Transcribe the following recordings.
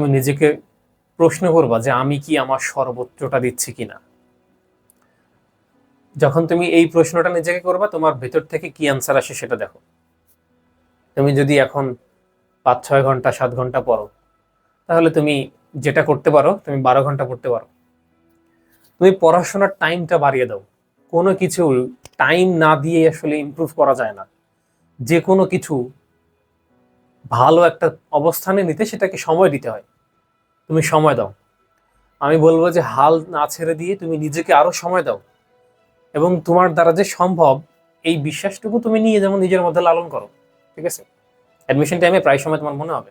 তুমি নিজেকে প্রশ্ন করবা যে আমি কি আমার সর্বোচ্চটা দিচ্ছি কিনা? যখন তুমি এই প্রশ্নটা নিজেকে করবা, তোমার ভেতর থেকে কি অ্যান্সার আসে সেটা দেখো। তুমি যদি এখন পাঁচ ছয় ঘণ্টা, সাত ঘণ্টা পড়ো, তাহলে তুমি যেটা করতে পারো, তুমি বারো ঘণ্টা পড়তে পারো। তুমি পড়াশোনার টাইমটা বাড়িয়ে দাও। কোনো কিছু টাইম না দিয়ে আসলে ইমপ্রুভ করা যায় না। যে কোনো কিছু ভালো একটা অবস্থানে নিতে সেটাকে সময় দিতে হয়। তুমি সময় দাও। আমি বলব যে হাল না ছেড়ে দিয়ে তুমি নিজেকে আরও সময় দাও। এবং তোমার দ্বারা যে সম্ভব, এই বিশ্বাসটুকু তুমি নিয়ে যেমন নিজের মধ্যে লালন করো। ঠিক আছে? অ্যাডমিশন টাইমে প্রায় সময় তোমার মনে হবে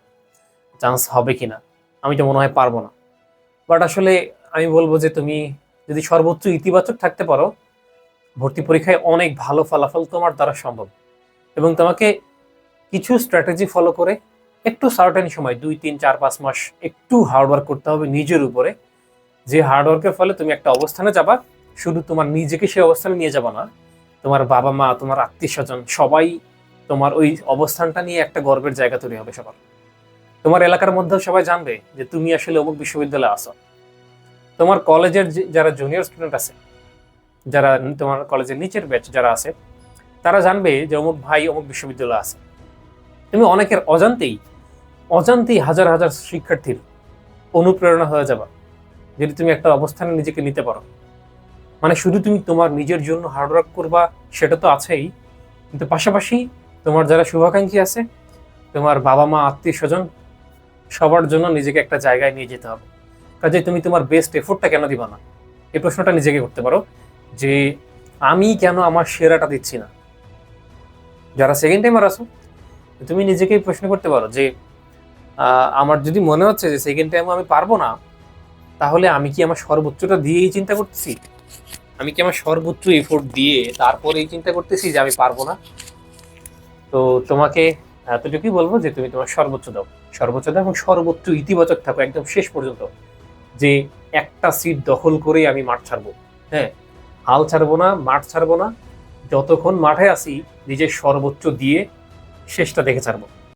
চান্স হবে কি না আমি তো মনে হয় পারব না। বাট আসলে আমি বলব যে তুমি যদি সর্বোচ্চ ইতিবাচক থাকতে পারো, ভর্তি পরীক্ষায় অনেক ভালো ফলাফল তোমার দ্বারা সম্ভব। এবং তোমাকে কিছু স্ট্র্যাটেজি ফলো করে একটু সার্টেন সময়, দুই, তিন, চার, পাঁচ মাস একটু হার্ডওয়ার্ক করতে হবে নিজের উপরে। যে হার্ডওয়ার্কের ফলে তুমি একটা অবস্থানে যাবা, শুধু তোমার নিজেকে সেই অবস্থানে নিয়ে যাবা না, তোমার বাবা মা, তোমার আত্মীয় স্বজন, সবাই তোমার ওই অবস্থানটা নিয়ে একটা গর্বের জায়গা তৈরি হবে সবার। তোমার এলাকার মধ্যেও সবাই জানবে যে তুমি আসলে অমুক বিশ্ববিদ্যালয়ে আসো তোমার কলেজের যারা জুনিয়র স্টুডেন্ট আছে, যারা তোমার কলেজের নিচের ব্যাচ যারা আছে, তারা জানবে যে অমুক ভাই অমুক বিশ্ববিদ্যালয়ে আছে। তুমি অনেকের অজান্তেই অজান্তেই হাজার হাজার শিক্ষার্থীর অনুপ্রেরণা হয়ে যাবা, যদি তুমি একটা অবস্থানে নিজেকে নিতে পারো। মানে শুধু তুমি তোমার নিজের জন্য হার্ডওয়ার্ক করবা, সেটা তো আছেই, কিন্তু পাশাপাশি তোমার যারা শুভাকাঙ্ক্ষী আছে, তোমার বাবা মা আত্মীয় স্বজন সবার জন্য নিজেকে একটা জায়গায় নিয়ে যেতে হবে। কাজে তুমি তোমার বেস্ট এফোর্টটা কেন দিবা না? এই প্রশ্নটা নিজেকে করতে পারো, যে আমি কেন আমার সেরাটা দিচ্ছি না? যারা সেকেন্ড টাইমার আছো তুমি নিজেকেই প্রশ্ন করতে পারো যে আমার যদি মনে হচ্ছে যে সেকেন্ড টাইম আমি পারব না, তাহলে আমি কি আমার সর্বোচ্চটা দিয়েই চিন্তা করতেছি? আমি কি আমার সর্বোচ্চ এফোর্ট দিয়ে তারপরেই চিন্তা করতেছি যে আমি পারব না? তো তোমাকে এতটুকুই বলব যে তুমি তোমার সর্বোচ্চ দাও। সর্বোচ্চ দাও এবং সর্বোচ্চ ইতিবাচক থাকো একদম শেষ পর্যন্ত যে একটা সিট দখল করেই আমি মাঠ ছাড়বো। হ্যাঁ হাল ছাড়বো না, মাঠ ছাড়বো না। যতক্ষণ মাঠে আসি নিজের সর্বোচ্চ দিয়ে শেষটা দেখে ছাড়বো।